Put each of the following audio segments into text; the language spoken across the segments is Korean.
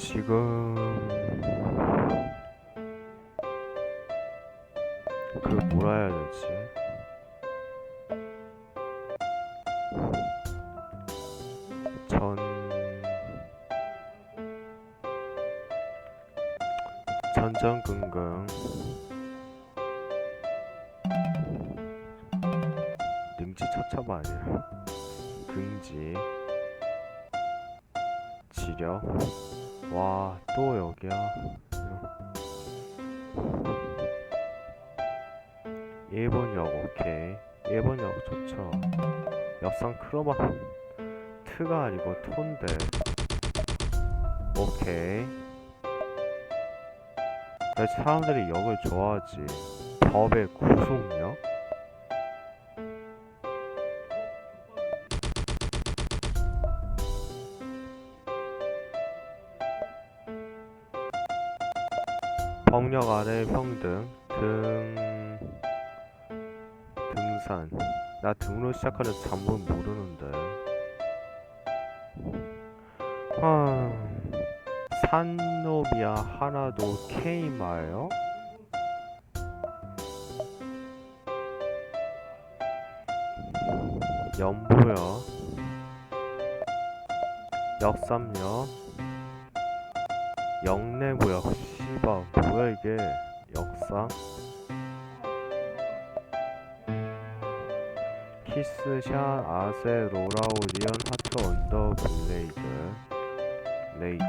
지금 그 뭐라 해야 되지? 전 전전긍긍 능지처참 아니야 긍지 지력 와 또 여기야? 일본역 오케이. 일본역 좋죠. 역상 크로마 트가 아니고 톤데. 오케이. 왜 사람들이 역을 좋아하지. 법의 구속력 법력 아래 평등 등 등산. 나 등으로 시작하는 잠문 모르는데. 아 산노비아 하나도 케이마예요? 연보여 역삼역. 영내구역 이게 역삼 키스샷 아세 로라오리언 하트 언더 블레이드. 레이드.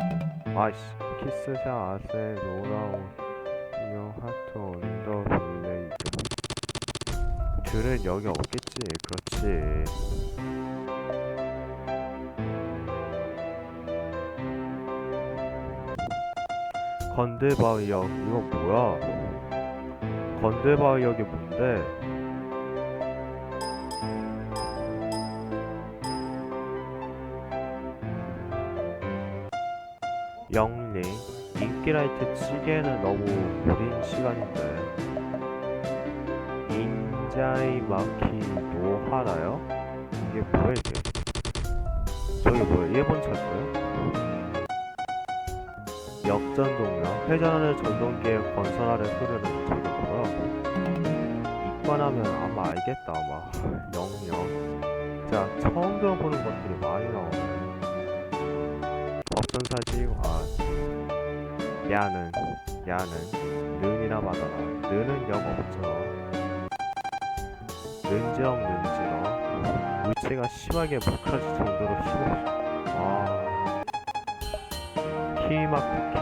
아이씨. 키스샷 아세 로라오리언 하트 언더 블레이드. 들은 여기 없겠지. 그렇지 건대바위역 이거 뭐야? 건대바위역이 뭔데? 영리 인기라이트 치기에는 너무 무린 시간인데. 인자이 마키 노하라요? 이게 이 역전 동력 회전하는 전동기의 건설 아래 흐르는 저기 뭐야 이관하면 아마 알겠다 아마. 영영 자 처음 들어보는 것들이 많이 나오네. 법전사지 아. 야는 야는. 는이나 받아라. 는은 영 없죠. 는지렁 는지렁 물체가 심하게 묵혀질 정도로 힘없이 아 키마쿠키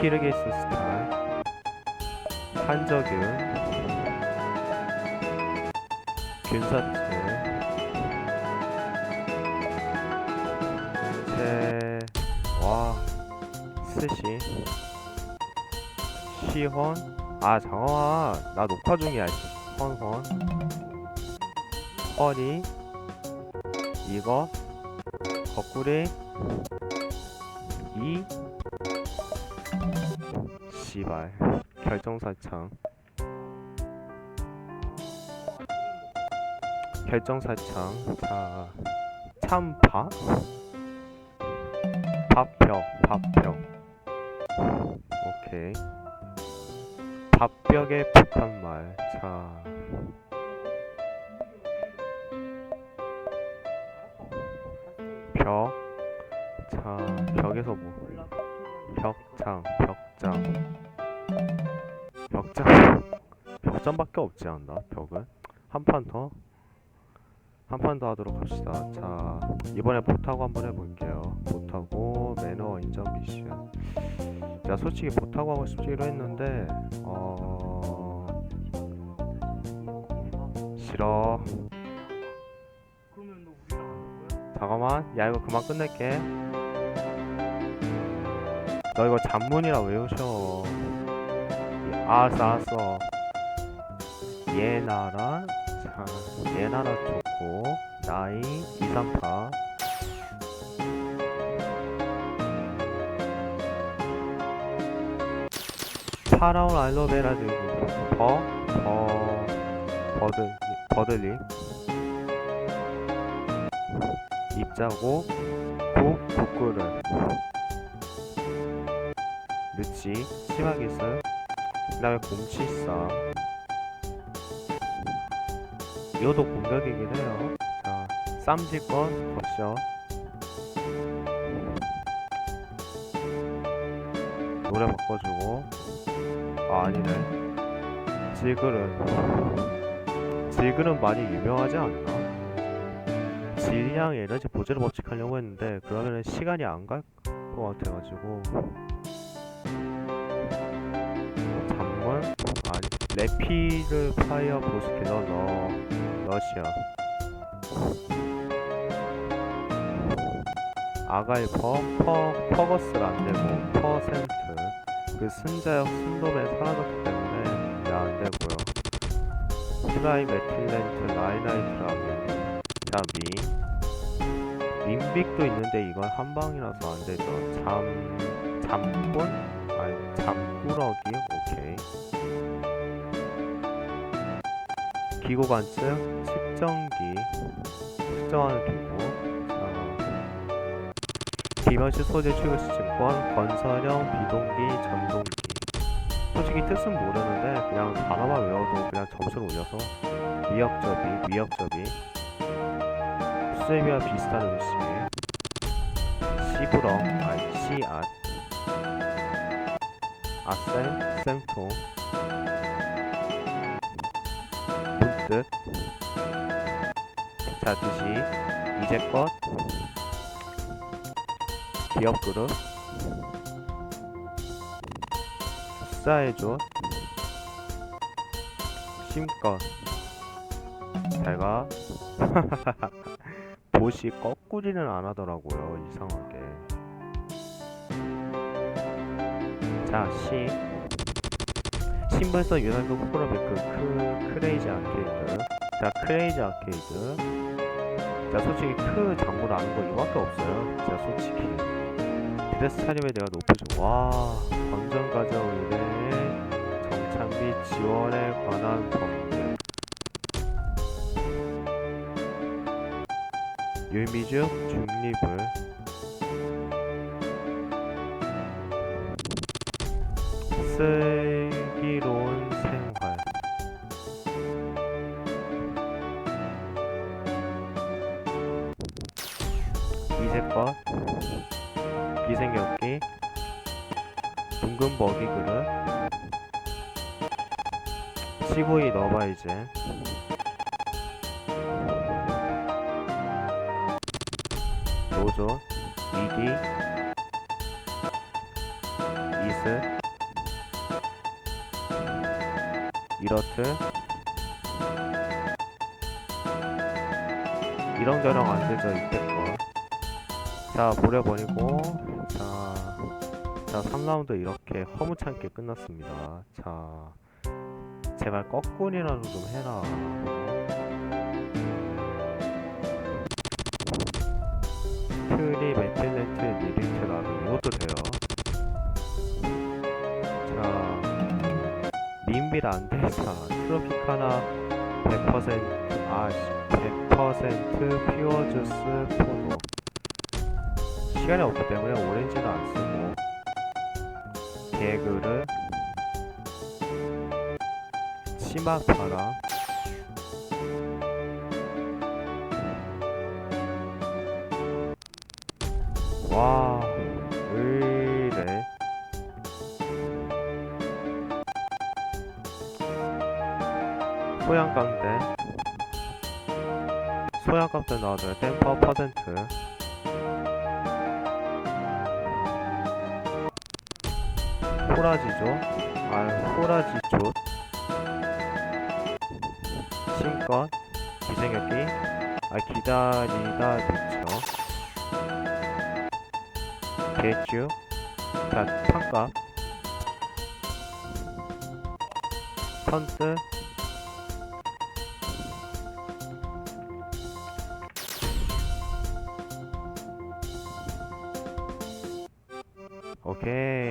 키르기스스탄 한적윤 균사트 제... 와... 스시. 시헌. 아 잠깐만. 나 녹화 중이야 씨. 헌헌. 허리 이거. 거꾸리 이 씨발 결정사창. 결정사창. 자 참파? 밥벽 밥벽 오케이. 밥벽의 북한말. 자 자, 벽에서 뭐? 벽장, 벽장. 벽장. 벽장밖에 없지 않나? 벽은? 한 판 더? 한 판 더 하도록 합시다. 자, 이번에 보타고 한번 해볼게요. 보타고 매너 인정 미션. 제가 솔직히 보타고 하고 싶기로 했는데, 어... 싫어. 잠깐만 야 이거 그만 끝낼게 너 이거 잔문이라 외우셔 아, 알았어 알았어 예나라 자 예나라 좋고 나이 238 파라온 알로베라 들고 버? 버... 버드... 버들리. 입자고 국 국구를 늦지 심하게 있어요 그 다음에 공치싸 이것도 공격이긴 해요. 자 쌈지건 거셔 노래 바꿔주고. 아 아니네. 질글은 질글은 많이 유명하지 않나? 질량 에너지 보조를 법칙 하려고 했는데 그러면은 시간이 안 갈 것 같아가지고 잠물 아니 레피를 파이어 보스키너 너 러시아. 아가이퍼 퍼 퍼거스를 안 되고 퍼센트. 그 순자역 순도에 사라졌기 때문에 이제 안 되고요. 트라이 메틸렌트 라이나이트라미 자미 민빅도 있는데 이건 한 방이라서 안 되죠. 잠 잠꾼 아니 잠꾸러기 오케이. 기고 관측 측정기 측정하는 기구. 자 비면시 소재 출구 시 증권 건설형 비동기 전동기. 솔직히 뜻은 모르는데 그냥 단어만 외워도 그냥 점수를 올려서 미역접이 미역접이. 수제비와 비슷한 음식 시부렁 아니 씨앗 아셈 쌤통 문득 자 드시 이제껏. 기업 그릇 수사해줘 심껏. 잘가. 보시 거꾸리는 안 하더라고요 이상하게 자 시. 신발서 유난도 호불호베크 크 크레이지 아케이드. 자 크레이지 아케이드. 자 솔직히 크 장물 아는 거 이거밖에 없어요. 자 솔직히. 드레스 차림에 내가 높여줘 와 건전 가정 의뢰의 정착 및 지원에 관한 법률 유미적 중립을 둥근 먹이 그릇. 시보이 넣어봐 이제. 노조 이기 이스 이렇트. 이런저런 안되죠 이때껏 자 보려버리고. 자, 자 3라운드 이렇게 허무찮게 끝났습니다. 자 제발 거꾸리라도 좀 해라. 트리 메틸렌트 니리트라미 이것도 돼요. 자 민빌 안데사 트로피카나 100% 아씨 100% 퓨어 주스 포도. 시간이 없기 때문에 오렌지는 안 쓰고 개그를 치마파랑 와 의래 소양강대 소양강대 나와줘요. 댐퍼 퍼센트 호라지죠? 아 호라지 조. 신권 기생엽기. 아 기다리다 미쳐 개쭈 자 판값 선스 오케이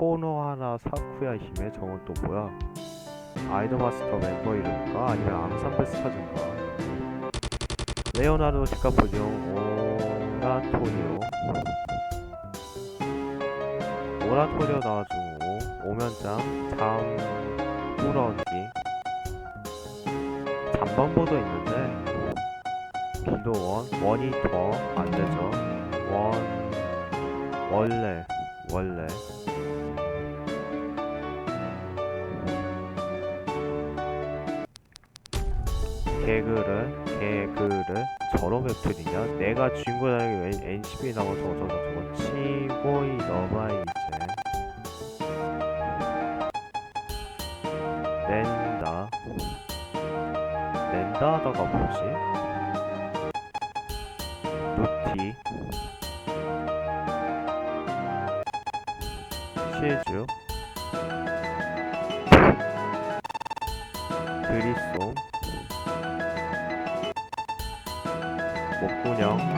코노하나 사쿠야 힘의 저건 또 뭐야? 아이돌 마스터 멤버 이름인가 아니면 앙상블 스타즈인가 레오나르도 디카프리오 오 오라토리오. 오라토리오 나와주고 오면장 잠 꾸러기 잠번보도 있는데 비도원 원이 더 안되죠? 원 원래 원래 개그를 개그를 저런 웹툰이냐? 내가 주인공이라는 왜 NCP 나고 저거 저거 저거 치고 이 너마 이제. 낸다. 낸다 하다가 뭐지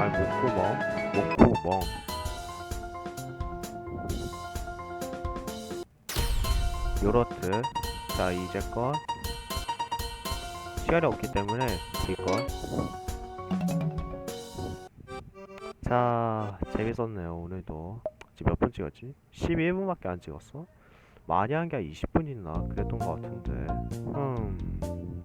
아니 목구멍 목구멍 요렇트 자 이제껏 시간이 없기 때문에 뒤것 자 재밌었네요 오늘도 지금 몇 분 찍었지? 11분밖에 안 찍었어? 많이 한 게 20분 있나? 그랬던 것 같은데 음